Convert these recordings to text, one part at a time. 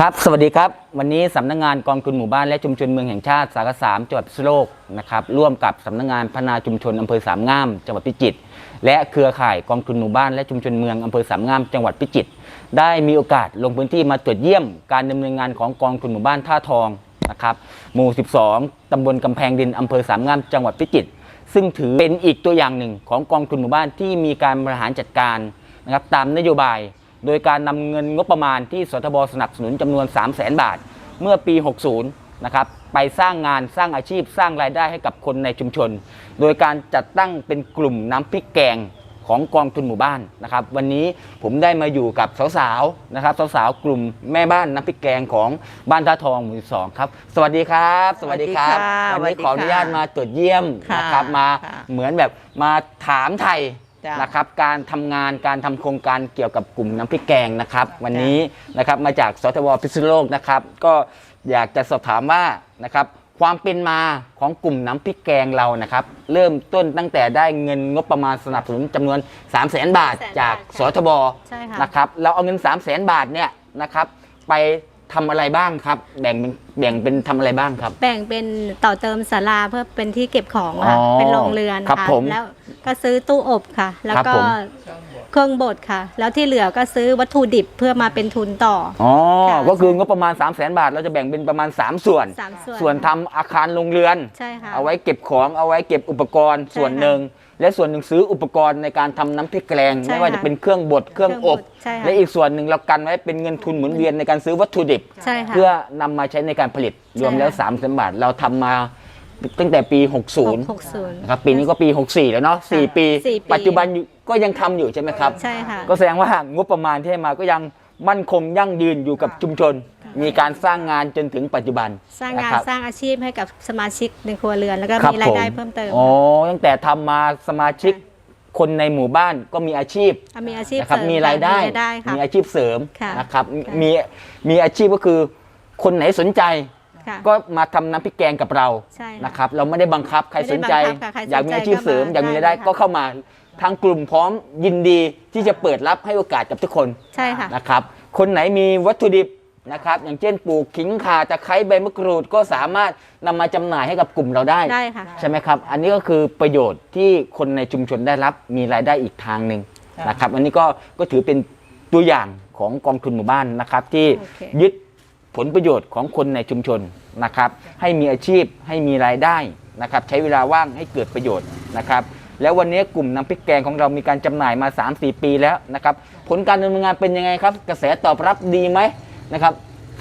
ครับ สวัสดีครับ วันนี้สำนักงานกองทุนหมู่บ้านและชุมชนเมืองแห่งชาติสาขาสามจังหวัดพิษณุโลกนะครับร่วมกับสำนักงานพัฒนาชุมชนอำเภอสามงาม จังหวัดพิจิตรและเครือข่ายกองทุนหมู่บ้านและชุมชนเมืองอำเภอสามงาม จังหวัดพิจิตรได้มีโอกาสลงพื้นที่มาตรวจเยี่ยมการดำเนินงานของกองทุนหมู่บ้านท่าทองนะครับหมู่ 12ตำบลกำแพงดินอำเภอสามงาม จังหวัดพิจิตรซึ่งถือเป็นอีกตัวอย่างหนึ่งของกองทุนหมู่บ้านที่มีการบริหารจัดการนะครับตามนโยบาย โดยการนำเงินงบประมาณที่สทบสนับสนุนจำนวน 3 0 0แสนบาท เมื่อปี 60 นะครับไปสร้างงานสร้างอาชีพสร้างรายได้ให้กับคนในชุมชน โดยการจัดตั้งเป็นกลุ่มน้ำพริกแกงของกองทุนหมู่บ้านนะครับ วันนี้ผมได้มาอยู่กับสาวๆนะครับสาวๆกลุ่มแม่บ้านน้ำพริกแกงของบ้านท่าทองหมู่สองครับ สวัสดีครับ สวัสดีครับสวัวัสนดีค่ะนี้ขออนุญาตมาตรวจเยี่ยมค่ะนะครับมาค่ะเหมือนแบบมาถามไทย จ้ะนะครับการทำงานการทำโครงการเกี่ยวกับกลุ่มน้ำพริกแกงนะครับ วันนี้นะครับมาจากสทบพิษณุโลกนะครับ ก็อยากจะสอบถามว่านะครับความเป็นมาของกลุ่มน้ำพริกแกงเรานะครับ เริ่มต้นตั้งแต่ได้เงินงบประมาณสนับสนุนจำนวน 3 0 0แสนบาท300,000จากบาทสทบใช่ค่ะ นะครับ เราเอาเงิน 3 0 0แสนบาทเนี่ยนะครับ ไป ทำอะไรบ้างครับ แบ่งเป็นแบ่งเป็นทำอะไรบ้างครับ แบ่งเป็นต่อเติมศาลาเพื่อเป็นที่เก็บของค่ะ อ๋อเป็นโรงเรือนครับค่ะผมแล้วก็ซื้อตู้อบค่ะ แล้วครับก็ผม เครื่องบดค่ะ แล้วที่เหลือก็ซื้อวัตถุดิบเพื่อมาเป็นทุนต่ออ๋อ ค่ะก็คืองบประมาณ 3 0 0แสนบาท เราจะแบ่งเป็นประมาณ 3 ส่วน สามส่วนส่วนทำอาคารโรงเรือน ใช่ค่ะ เอาไว้เก็บของเอาไว้เก็บอุปกรณ์ใช่ส่วนหนึ่ง และส่วนหนึ่งซื้ออุปกรณ์ในการทำน้ำพริกแกงใช่ไม่ว่าค่ะจะเป็นเครื่องบดเครื่องอบ ใช่ค่ะ และอีกส่วนหนึ่งเรากันไว้เป็นเงินทุนหมุนเวียนในการซื้อวัตถุดิบ ใช่ค่ะ เพื่อนำมาใช้ในการผลิตรวมแล้วใช่ค่ะ3 0 0แสนบาท เราทำมา ตั้งแต่ปีหก60หกศูนย์นะครับปีนี้ก็ปี 64 แล้วเนาะสี่ค่ะปี สี่ปี ปัจจุบันอยู่ก็ยังทำอยู่ใช่ไหมครับ ใช่ค่ะ ก็แสดงว่างบประมาณที่ให้มาก็ยังมั่นคงยั่งยืนอยู่กับชุมชน มีการสร้างงานจนถึงปัจจุบันสร้างนะงานครับสร้างอาชีพให้กับสมาชิกในครัวเรือน แล้วก็ครับมีรายได้ผเพิ่มเติม อ๋อ ตั้งแต่ทำมาสมาชิกคนในหมู่บ้านก็มีอาชีพอะมีอาชีพนะครับ เสริมมีรายได้ มีรายได้ค่ะ มีอาชีพเสริมค่ะนะครับ ค่ะมีมีอาชีพก็คือคนไหนสนใจ ค่ะก็มาทำน้ำพริกแกงกับเราใช่ค่ะนะครับเราไม่ได้บังคับใครไม่ได้สนใจบังคับค่ะใครสนใจอยากมีอาชีพเสริมก็มาอยากมีรายได้ได้เลยค่ะ ก็เข้ามาทางกลุ่มพร้อมยินดีที่จะเปิดรับให้โอกาสกับทุกคน ใช่ค่ะ นะครับ คนไหนมีวัตถุดิบนะครับ อย่างเช่นปลูกขิงข่าตะไคร้ใบมะกรูดก็สามารถนำมาจำหน่ายให้กับกลุ่มเราได้ ได้ค่ะ ใช่ไหมครับ อันนี้ก็คือประโยชน์ที่คนในชุมชนได้รับมีรายได้อีกทางหนึ่งนะครับ อันนี้ก็ก็ถือเป็นตัวอย่างของกองทุนหมู่บ้านนะครับ ที่โอเค ยึด ผลประโยชน์ของคนในชุมชนนะครับ ให้มีอาชีพให้มีรายได้นะครับ ใช้เวลาว่างให้เกิดประโยชน์นะครับ แล้ววันนี้กลุ่มน้ำพริกแกงของเรามีการจำหน่ายมา 3-4 ปีแล้วนะครับ ผลการดำเนินงานเป็นยังไงครับ กระแสตอบรับดีไหมนะครับ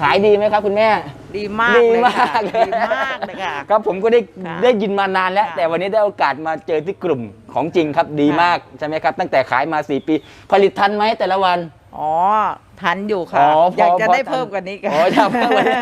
ขายดีไหมครับคุณแม่ ดีมากดีเลยมาค่ะกเลย ดีมากเลยค่ะ ครับผมก็ได้ค่ะได้ยินมานานแล้ว ค่ะแต่วันนี้ได้โอกาสมาเจอที่กลุ่มของจริงครับดีค่ะมากใช่ไหมครับ ตั้งแต่ขายมา 4 ปี ผลิตทันไหมแต่ละวัน อ๋อทันอยู่ค่ะ อ๋อพออยากจะพอได้ทัน เพิ่มกว่านี้กันอ๋อจะเพิ่มกว่านี้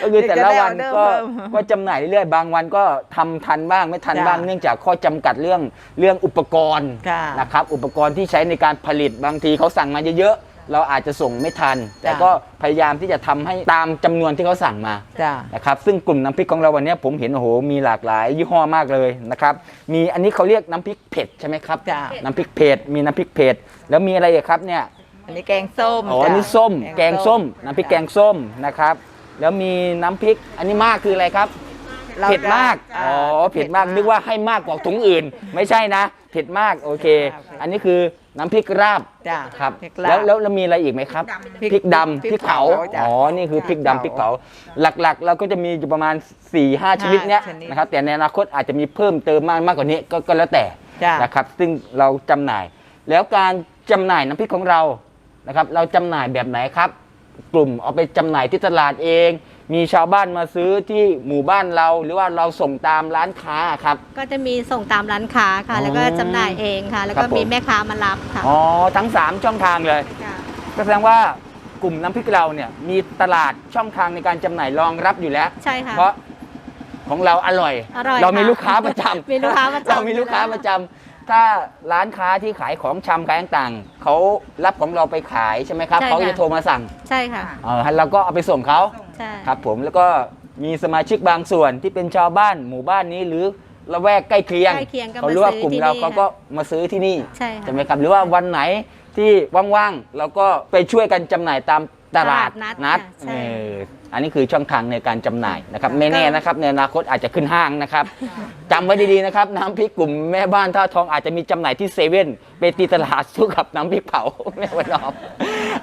ก็คือแต่ละวันอยากจะได้ก็ออเดอร์เพิ่มก็จำหน่ายเรื่อยๆบางวันก็ทำทันบ้างไม่ทันจ้ะบ้างเนื่องจากข้อจำกัดเรื่องเรื่องอุปกรณ์ค่ะนะครับอุปกรณ์ที่ใช้ในการผลิตบางทีเขาสั่งมาเยอะๆ เราอาจจะส่งไม่ทัน แต่จ้ะก็พยายามที่จะทำให้ตามจำนวนที่เขาสั่งมาจ้านะครับซึ่งกลุ่มน้ำพริกของเราวันนี้ผมเห็นโอ้โหมีหลากหลายยี่ห้อมากเลยนะครับมีอันนี้เขาเรียกน้ำพริกเผ็ดใช่ไหมครับจ้ะน้ำพริกเผ็ดมีน้ำพริกเผ็ดแล้วมีอะไรอีกครับเนี่ยอันนี้แกงส้มอ๋อจ้ะอันนี้ส้ม แกงส้ม น้ำพริกแกงส้มนะครับ แล้วมีน้ำพริกอันนี้มากคืออะไรครับร เผ็ดมากจะอ๋อ เผ็ดมาก นึกว่าให้มากกว่าถุงอื่น ไม่ใช่นะ เผ็ดมาก โอเค อันนี้คือน้ำพริกราบจ้าครับ พริกลาบแล้วแล้วแล้วมีอะไรอีกไหมครับ พริกพริกดำพริกพริกเผา เผาจ้ะอ๋อ นี่คือพริกดำพพริริกกเผาเผา หลักๆ เราก็จะมีอยู่ประมาณ4ี่ห้าชนิดเนี้ยชนิดนะครับ แต่ในอนาคตอาจจะมีเพิ่มเติมมากมากกว่านี้ก็ก็แล้วแต่ จ้ะ นะครับ ซึ่งเราจำหน่าย แล้วการจำหน่ายน้ำพริกของเรา นะครับ เราจำหน่ายแบบไหนครับ กลุ่มเอาไปจำหน่ายที่ตลาดเอง มีชาวบ้านมาซื้อที่หมู่บ้านเรา หรือว่าเราส่งตามร้านค้าครับ ก็จะมีส่งตามร้านค้าค่ะอ๋อแล้วก็จำหน่ายเองค่ะ แล้วครัก็บผมมีแม่ค้ามารับค่ะอ๋อทั้ง 3 ช่องทางเลย ค่ะก็แสดงว่ากลุ่มน้ำพริกเราเนี่ยมีตลาดช่องทางในการจำหน่ายรองรับอยู่แล้ว ใช่ค่ะ เพราะของเราอร่อย อร่อยเรามีค่ะลูกค้าประจำมีลูกค้าประจำ เรามีลูกค้าประจำถ้าร้านค้าที่ขายของชำขายต่างๆเขารับของเราไปขายใช่ไหมครับใช่เขาค่ะ จะโทรมาสั่งใช่ค่ะ เออเราก็เอาไปส่งเขา ใช่ ครับผมแล้วก็มีสมาชิกบางส่วนที่เป็นชาวบ้านหมู่บ้านนี้หรือละแวกใกล้เคียงใกล้เคียงก็เขามารู้ว่าซื้อกลุ่มที่เรานี่เขาก็มาซื้อที่นี่ใช่ค่ะใช่ไหมครับ หรือว่าวันไหนที่ว่างๆเราก็ไปช่วยกันจำหน่ายตามตลาดตลาดนันัดดค่ะใช่เอออันนี้คือช่องทางในการจำหน่ายนะครับไม่แน่นะครับ ในอนาคตอาจจะขึ้นห้างนะครับจำไว้ดีๆนะครับ น้ำพริกกลุ่มแม่บ้านท่าทองอาจจะมีจำหน่ายที่เซเว่นไปตีตลาดสู้กับน้ำพริกเผาแม่วันนอม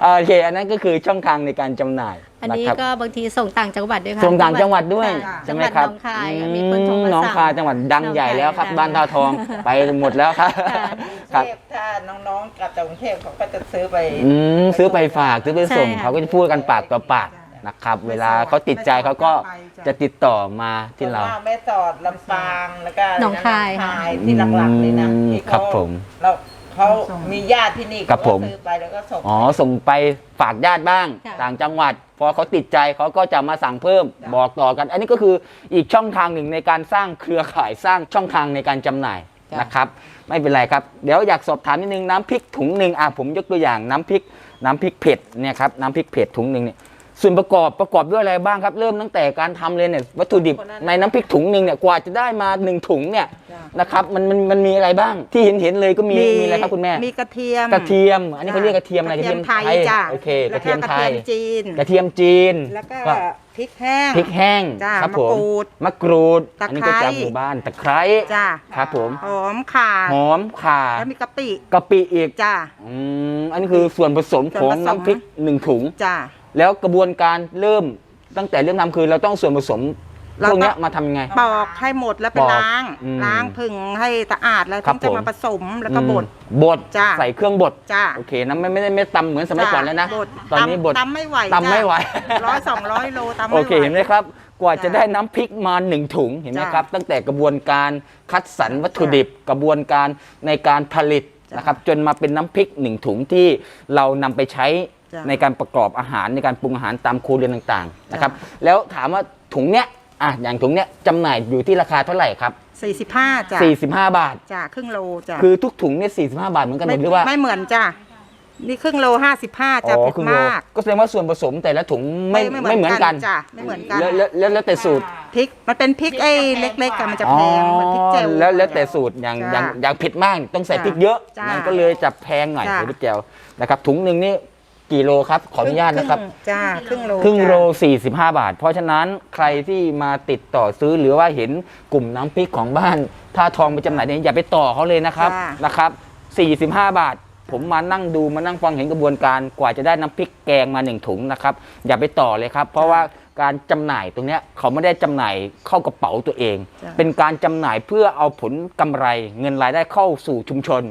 โอเคอันนั้นก็คือช่องทางในการจำหน่าย อันนี้ะครับก็บางทีส่งต่างจังหวัดด้วยค่ะส่งต่างจังหวัดด้วยค่ะใช่ไหมครับจังหวัดหนองคายค่ะมีคนโทรมาอืน้องสั่งคายจังหวัดดังใหญ่แล้วครับหนองคายบ้านท่าทองไปหมดแล้วครับค่ะครับเทพถ้าน้องๆกลับจากกรุงเทพเขาก็จะซื้อไปอืมซื้อไปฝากซื้อไปส่งใช่ค่ะเขาก็จะพูดกันปากต่อปากนะครับเวลาเขาติดใจเขาก็จะติดต่อมาที่เราส่วนมกแม่สอดลำปางแล้วก็หนองคายหนองคายที่หลักๆเลยนะอืมที่ครัเขาบผมเรา เขามีญาติที่นี่ครัเขาบผก็มซื้อไปแล้วก็ส่ง อ๋อส่งไปฝากญาติบ้าง ค่ะ ต่างจังหวัด พอเขาติดใจเขาก็จะมาสั่งเพิ่มบอกต่อกัน อันนี้ก็คืออีกช่องทางหนึ่งในการสร้างเครือข่ายสร้างช่องทางในการจำหน่ายนะครับ ไม่เป็นไรครับ เดี๋ยวอยากสอบถามนิดนึงน้ำพริกถุงหนึ่งอะผมยกตัวอย่างน้ำพริกน้ำพริกเผ็ดเนี่ยครับน้ำพริกเผ็ดถุงหนึ่งเนี่ย ส่วนประกอบประกอบด้วยอะไรบ้างครับ เริ่มตั้งแต่การทำเลยเนี่ยวัตถุดิบในน้ำพริกถุงหนึ่งเนี่ยกว่าจะได้มาหนึ่งถุงเนี่ยนะครับมันมันมันมีอะไรบ้างที่เห็นเห็นเลยก็มีมีอะไรครับคุณแม่ มีกระเทียม กระเทียม อันนี้เขาเรียกกระเทียมอะไรกระเทียมไทยจ้ะโอเคกแล้ระวเทียมไทยกระเทียมจีน กระเทียมจีนแล้วก็ก็พริกแห้ง พริกแห้งจ้ะครับผมมะกรูดมะกรูดตะอันนี้ไคร้ก็จากหมู่บ้านตะไคร้จ้ะครับผมหอมข่าหอมข่าแล้วมีกะปิกะปิอีกจ้ะ อืมอันนี้คือส่วนผสมส่ขวอนงผสม น้ำพริกหนึ่งถุง จ้ะ แล้วกระบวนการเริ่มตั้งแต่เริ่มทำคือเราต้องส่วนผสมเราพวกเนี้ยต้องมาทำยังไง ปอกให้หมดแล้วไปปอกล้าง อืมล้างผึ่งให้สะอาดแล้วครัถึบงจะผม มาผสมแล้วก็บด อืมบดจ้ะ ใส่เครื่องบดจ้ะโอเคนะไม่ไม่ได้ไม่ตำเหมือนสมัยก่อนแล้วนะบดตอนนี้บด ตำไม่ไหวตำไม่ไหวร้อยสองร้อยโลตำไม่ไหว โอเคเห็นไหมครับ กว่าจะจ้ะได้น้ำพริกมาหนึ่งถุงเห็นไหมจ้ะครับ ตั้งแต่กระบวนการคัดสรรวัตถุดิบ กระบวนการในการผลิตจ้ะนะครับ จนมาเป็นน้ำพริกหนึ่งถุงที่เรานำไปใช้จ้ะ ในการประกอบอาหารในการปรุงอาหารตามครัวเรือนต่างๆนะครับจ้ะแล้วถามว่าถุงเนี้ยอะอย่างถุงเนี้ยจำหน่ายอยู่ที่ราคาเท่าไหร่ครับสี่สิบห้าจ้ะ45 บาทจ้ะครึ่งโลจ้ะคือทุกถุงเนี่ย45 บาทเหมือนกันหมดหรือว่าไม่เหมือนจ้ะนี่ครึ่งโลห้าสิบห้าจะอ๋อเผ็ดครึ่งโลมาก ก็แสดงว่าส่วนผสมแต่ละถุงไม่ไม่เหมือนกันจ้ะไม่เหมือนกันแล้วแล้วแล้วแล้วแต่สูตรพริกมันเป็นพริกไอ้เล็กๆกันมันจะแพงเหมือนพริกเจลแล้วแล้วแต่สูตรอย่างจ้ะอย่างอย่างเผ็ดมากต้องใส่จ้ะพริกเยอะจ้ะมันก็เลยจะแพงหน่อยจ้ะพริกแจวนะครับถุงหนึ่งนี่ กี่โลครับ ขออนุญาตนะครับ จ้าครึ่งโลครึ่งโลจ้ะ45 บาท เพราะฉะนั้นใครที่มาติดต่อซื้อหรือว่าเห็นกลุ่มน้ำพริกของบ้านท่าทองไปจำหน่ายเนี่ยอย่าไปต่อเขาเลยนะครับจ้ะนะครับ 45 บาท ผมมานั่งดูมานั่งฟังเห็นกระบวนการกว่าจะได้น้ำพริกแกงมาหนึ่งถุงนะครับอย่าไปต่อเลยครับ เพราะว่าการจำหน่ายตรงเนี้ยเขาไม่ได้จำหน่ายเข้ากระเป๋าตัวเอง จ้ะ เป็นการจำหน่ายเพื่อเอาผลกำไร เงินรายได้เข้าสู่ชุมชน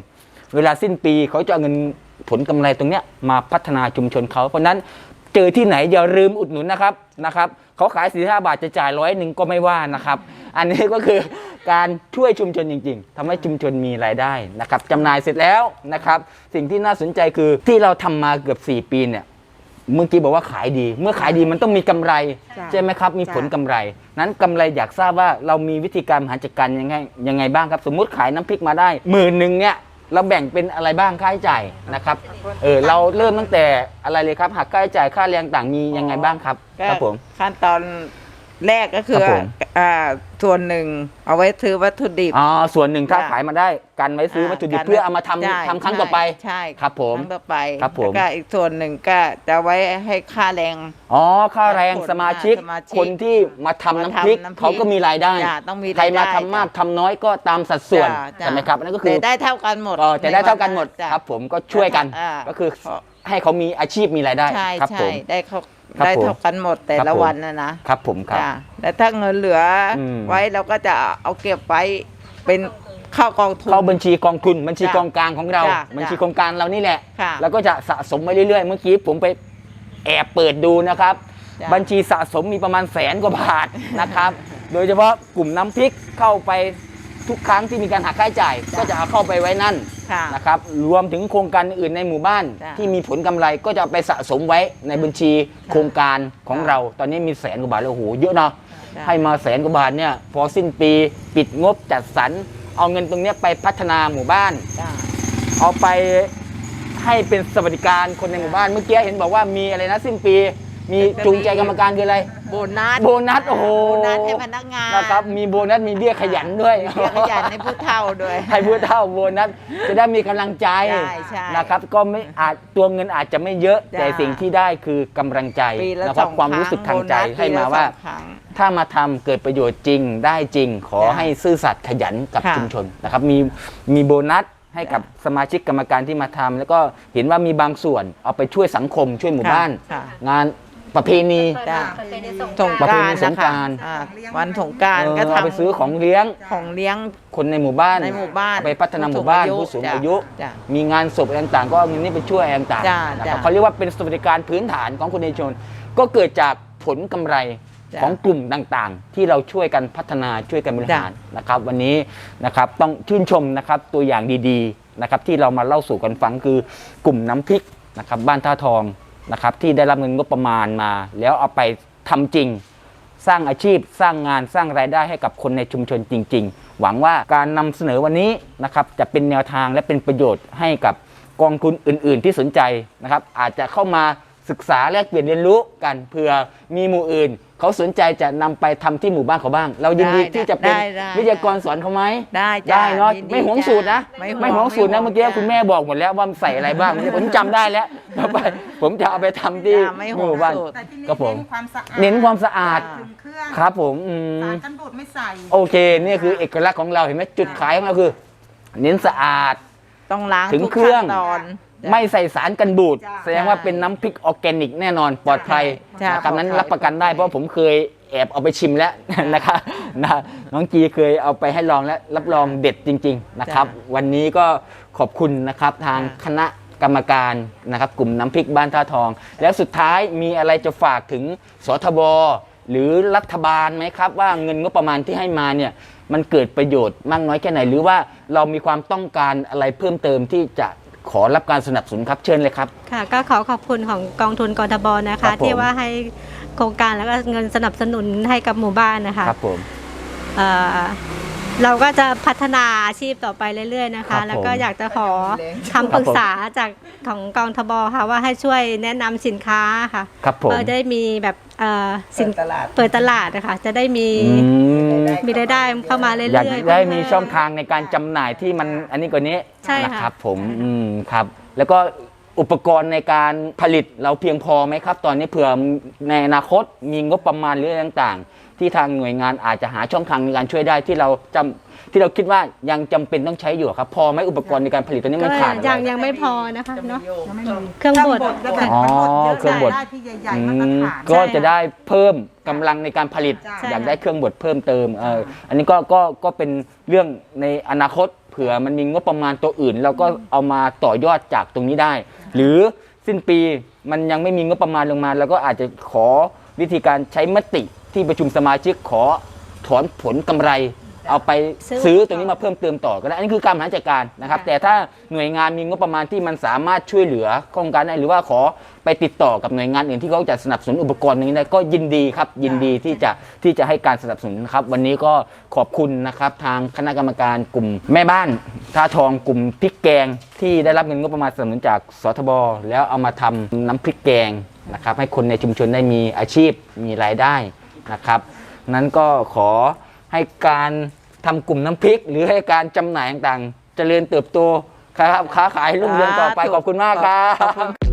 เวลาสิ้นปีเขาจะเอาเงิน ผลกำไรตรงเนี้ยมาพัฒนาชุมชนเขา เพราะฉะนั้นเจอที่ไหนอย่าลืมอุดหนุนนะครับนะครับเขาขาย45บาทจะจ่ายร้อยหนึ่งก็ไม่ว่านะครับ อันนี้ก็คือการช่วยชุมชนจริง ๆทำให้ชุมชนมีรายได้นะครับจำหน่ายเสร็จแล้วนะครับ สิ่งที่น่าสนใจคือที่เราทำมาเกือบ 4 ปีเนี่ยเมื่อกี้บอกว่าขายดี เมื่อขายดีมันต้องมีกำไรจ้ะใช่ไหมครับ มีจ้ะผลกำไร นั้นกำไรอยากทราบว่าเรามีวิธีการบริหารจัดการยังไงยังไงบ้างครับ สมมุติขายน้ำพริกมาได้หมื่นหนึ่งเนี่ย เราแบ่งเป็นอะไรบ้างค่าใช้จ่ายนะครับเออเราเริ่มตั้งแต่อะไรเลยครับหักค่าใช้จ่ายค่าแรงต่างมียังไงบ้างครับก็ครับผม ขั้นตอน แรกก็คือครับผม อ่าส่วนหนึ่งเอาไว้ซื้อวัตถุดิบ อ๋อส่วนหนึ่งถ้าจ้ะขายมาได้กันไว้ซื้อวัตถุดิบการเพื่อเอามาทำใช่ทำครั้งต่อไป ใช่ครับผมครั้งต่อไปครับผม แล้วก็อีกส่วนหนึ่งก็จะไว้ให้ค่าแรง อ๋อค่าแรงคนสมาชิก สมาชิกคนที่มาทำน้ำพริกมาทำน้ำพริกเขาก็มีรายได้ จ้ะต้องมีใครมาายได้ทำมากจ้ะทำน้อยก็ตามสัดส่วนจ้ะจ้ะ ใช่ไหมครับนั่นก็คือแต่ได้เท่ากันหมดอ๋อจะได้เท่ากันหมดจ้ะ ครับ ผมก็ช่วยกัน อ่า ก็คือเพราะให้เขามีอาชีพมีรายได้ใช่ครับผใช่ม ได้เขา ครับได้ผม เท่ากันหมดแต่ครับละผม วันนะนะครับผมครับ จ้ะแต่ถ้าเงินเหลืออม ไว้เราก็จะเอาเก็บไว้เป็นเข้ากองทุน เข้าบัญชีกองทุนบัญชีจ้ะกองกลางของเรา จ้ะบัญชีกองกลางเรานี่แหละ ค่ะ แล้วก็จะสะสมไปเรื่อยๆ เมื่อกี้ผมไปแอบเปิดดูนะครับ จ้ะบัญชีสะสมมีประมาณแสนกว่าบาทนะครับ โดยเฉพาะกลุ่มน้ำพริกเข้าไป ทุกครั้งที่มีการหักค่าใช้จ่าย ก็จะเอาเข้าไปไว้นั่นค่ะ นะครับรวมถึงโครงการอื่นในหมู่บ้าน จ้ะที่มีผลกำไรก็จะเอาไปสะสมไว้ในบัญชีโครงการของจ้ะเรา ตอนนี้มีแสนกว่าบาทแล้วโอ้โหเยอะเนาะจ้ะ ให้มาแสนกว่าบาทเนี่ยพอสิ้นปีปิดงบจัดสรรเอาเงินตรงเนี้ยไปพัฒนาหมู่บ้าน จ้ะ เอาไปให้เป็นสวัสดิการคนในหมู่บ้านเมื่อกี้เห็นบอกว่ามีอะไรนะสิ้นปี มีจูงใจกรรมการคืออะไร โบนัสโบนัสโอ้โหโบนัสให้พนักงานนะครับมีโบนัสมีเบี้ยขยันด้วยเบี้ยขยันให้ผู้เฒ่าด้วยให้ผู้เท่าโบนัสจะได้มีกำลังใจใช่ใช่นะครับก็ไม่อาจตัวเงินอาจจะไม่เยอะจ้ะแต่สิ่งที่ได้คือกำลังใจปีละนะคสรับองความรู้สึกทางใจครั้ให้มาโบนัสปีละว่าสองครั้งถ้ามาทำเกิดประโยชน์จริงได้จริง ขอจ้ะให้ซื่อสัตย์ขยันกับค่ะชุมชนนะครับมีมีโบนัสให้กับสมาชิกกรรมการที่มาทำแล้วก็เห็นว่ามีบางส่วนเอาไปช่วยสังคมช่วยหมู่บ้านค่ะงาน ประเพณี จ้ะสงประกเพราณีรสนะงกคะรานต์ อ่าวันสงกรารเออก็เอาไปทำซื้อของเลี้ยงของเลี้ยง คนในหมู่บ้านในหมู่บ้านเอไปพัฒนาหมู่บ้านผู้สูงอายุ จ้ะ มีงานศพอะไรต่างๆ ก็เอาเงินนี้ไปช่วยอะไรต่างจ้ะๆนะครับจ้ะเขาเรียกว่าเป็นสวัสดิการพื้นฐานของคนในชุมชนก็เกิดจากผลกำไรจ้ะของกลุ่มต่างๆ ที่เราช่วยกันพัฒนาช่วยกันบริหารนะครับ วันนี้นะครับต้องชื่นชมนะครับตัวอย่างดีๆนะครับที่เรามาเล่าสู่กันฟังคือกลุ่มน้ำพริกนะครับบ้านท่าทอง นะครับที่ได้รับเงินงบประมาณมา แล้วเอาไปทำจริง สร้างอาชีพสร้างงานสร้างรายได้ให้กับคนในชุมชนจริง ๆ หวังว่าการนำเสนอวันนี้นะครับจะเป็นแนวทางและเป็นประโยชน์ให้กับกองทุนอื่น ๆ ที่สนใจนะครับอาจจะเข้ามา ศึกษาแลกเปลี่ยนเรียนรู้กันเผื่อมีหมู่อื่น เขาสนใจจะนำไปทำที่หมู่บ้านเขาบ้าง เรายินดีได้ที่จะเป็นได้ได้ วิทยากรสอนเขาไหมได้จ้ะได้เนาะยินดีไม่หวงสูตรนะจ้ะไม่หวงไม่หวงสูตรนะไม่หวงเมื่อกี้จ้ะคุณแม่บอกหมดแล้วว่าใส่อะไรบ้างผมจำได้แล้วต่อไปผมจะเอาไปทำที่จ้ะไม่หวงหมู่บ้าน สูตร แต่ที่นี่ครับผม เน้นความสะอาดเน้นความสะอาดถึงเครื่องครับผมอืมสารกันบูดไม่ใส่ โอเคนี่คือเอกลักษณ์ของเราเห็นไหมจุดขายของเราคือ เน้นสะอาด ต้องล้างถึงทุกเครื่องขั้นตอนจ้ะ ไม่ใส่สารกันบูดจ้ะแสดงว่าเป็นน้ำพริกออร์แกนิกแน่นอนปลอดภัยจ้ะนะครับนั้นปลอดภัยรับประกันได้เพราะผมเคยแอบเอาไปชิมแล้ว นะครับนะน้องจีเคยเอาไปให้ลองแล้วรับรองเด็ดจริง ๆนะครับ วันนี้ก็ขอบคุณนะครับทางคณะกรรมการนะครับ กลุ่มน้ำพริกบ้านท่าทอง แล้วสุดท้ายมีอะไรจะฝากถึงสทบหรือรัฐบาลไหมครับ ว่าเงินงบประมาณที่ให้มาเนี่ยมันเกิดประโยชน์มากน้อยแค่ไหน หรือว่าเรามีความต้องการอะไรเพิ่มเติมที่จะ ขอรับการสนับสนุนครับเชิญเลยครับ ค่ะก็ขอขอบคุณของกองทุนกทบนะครัคะ บผม ที่ว่าให้โครงการแล้วก็เงินสนับสนุนให้กับหมู่บ้านนะคะครับผม เอ่อ เราก็จะพัฒนาอาชีพต่อไปเรื่อย ๆ นะครัคะ บผมแล้วก็อยากจะขอคำปรึกษาจากของกองทบค่ะว่าให้ช่วยแนะนำสินค้าค่ะครับผม เพื่อได้มีแบบเอ่อสินเปิดตลาด เปิดตลาดนะคะจะได้มีอืมมีรายได้เข้ามาเรื่อยๆอยากได้มีเพิ่ช่องทางในการจำหน่ายที่มันอันนี้กว่านี้ใช่ค่ะนะครับผมอืมครับ แล้วก็อุปกรณ์ในการผลิตเราเพียงพอไหมครับ ตอนนี้เผื่อในอนาคตมีงบประมาณหรืออะไรต่างๆ ที่ทางหน่วยงานอาจจะหาช่องทางในการช่วยได้ที่เราจำที่เราคิดว่ายังจำเป็นต้องใช้อยู่ครับ พอไหมอุปกรณ์ในการผลิตตอนนี้ก็มันขาดอะไร ยังยังไม่พอนะคะเนาะยังไม่มีเครื่องบดก็แบบอ๋อมันบดเยอะเครื่องบด ได้ที่ใหญ่อืๆมาตรมฐานก็จะได้เพิ่มกำลังในการผลิต ใช่อยากได้เครื่องบดเพิ่มเติมเอออันนี้ก็ก็ก็เป็นเรื่องในอนาคตเผื่อมันมีงบประมาณตัวอื่น เราก็เอามาต่อยอดจากตรงนี้ได้ หรือสิ้นปีมันยังไม่มีงบประมาณลงมาเราก็อาจจะขอวิธีการใช้มติ ที่ประชุมสมาชิกขอถอนผลกำไร เอาไปซื้อซื้อตรงนี้มาเพิ่มเติมต่อก็ได้อันนี้คือการบริหารจัดการนะครับ แต่ถ้าหน่วยงานมีงบประมาณที่มันสามารถช่วยเหลือโครงการได้หรือว่าขอไปติดต่อกับหน่วยงานอื่นที่เขาจะสนับสนุนอุปกรณ์นี้ได้ก็ยินดีครับยินดีที่จะที่จะให้การสนับสนุนนะครับ วันนี้ก็ขอบคุณนะครับทางคณะกรรมการกลุ่มแม่บ้านท่าทองกลุ่มพริกแกง ที่ได้รับเงินงบประมาณสนับสนุนจากสทบแล้วเอามาทำน้ำพริกแกงนะครับให้คนในชุมชนได้มีอาชีพมีรายได้ นะครับ นั้นก็ขอให้การทำกลุ่มน้ำพริก หรือให้การจำหน่ายต่างๆเจริญเติบโตครับค้าขายรุ่งเรืองต่อไปขอบคุณมากครับ